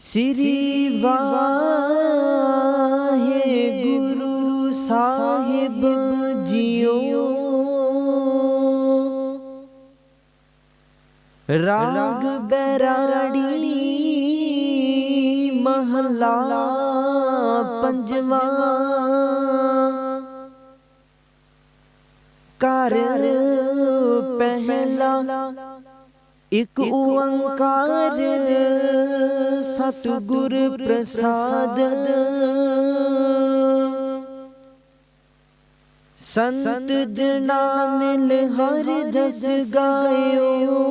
ਸ੍ਰੀ ਵਾਹਿਗੁਰੂ ਸਾਹਿਬ JIO ਰਾਗ ਬੈਰਾੜੀ ਮਹਲਾ ਪੰਜਵਾ ਕਰ ਇਕ ਓੰਕਾਰ, ਸਤਿਗੁਰ ਪ੍ਰਸਾਦ। ਸੰਤ ਜਨਾ ਮਿਲ ਹਰ ਦਸ ਗਾਇਓ।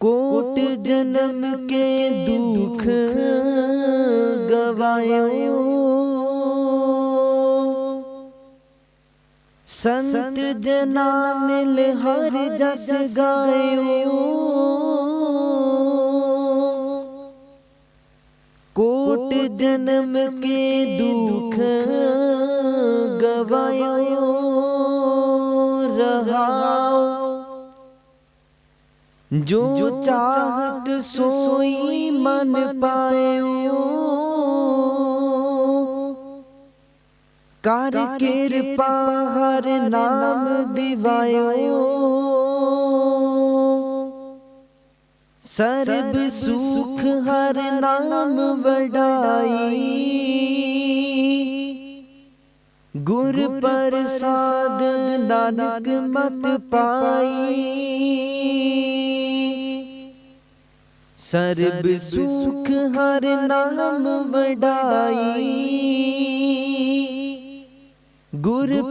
ਕੋਟ ਜਨਮ ਕੇ ਦੁਖ ਗਵਾਇਓ। ਸੰਤ ਜਨਾ ਮਿਲ ਹਰ ਜਸ ਗਾਇਓ। ਕੋਟ ਜਨਮ ਕੇ ਦੁਖ ਗਵਾਇਓ। ਰਹਾਓ। ਜੋ ਚਾਹਤ ਸੋਈ ਮਨ ਪਾਇਓ। ਕਰ ਕਿਰਪਾ ਹਰ ਨਾਮ ਦਿਵਾਇਓ। ਸਰਬ ਸੁਖ ਹਰ ਨਾਮ ਵਡਾਈ। ਗੁਰ ਪ੍ਰਸਾਦ ਨਾਨਕ ਮਤ ਪਾਈ। ਸਰਬ ਸੁਖ ਹਰ ਨਾਮ ਵਡਾਈ।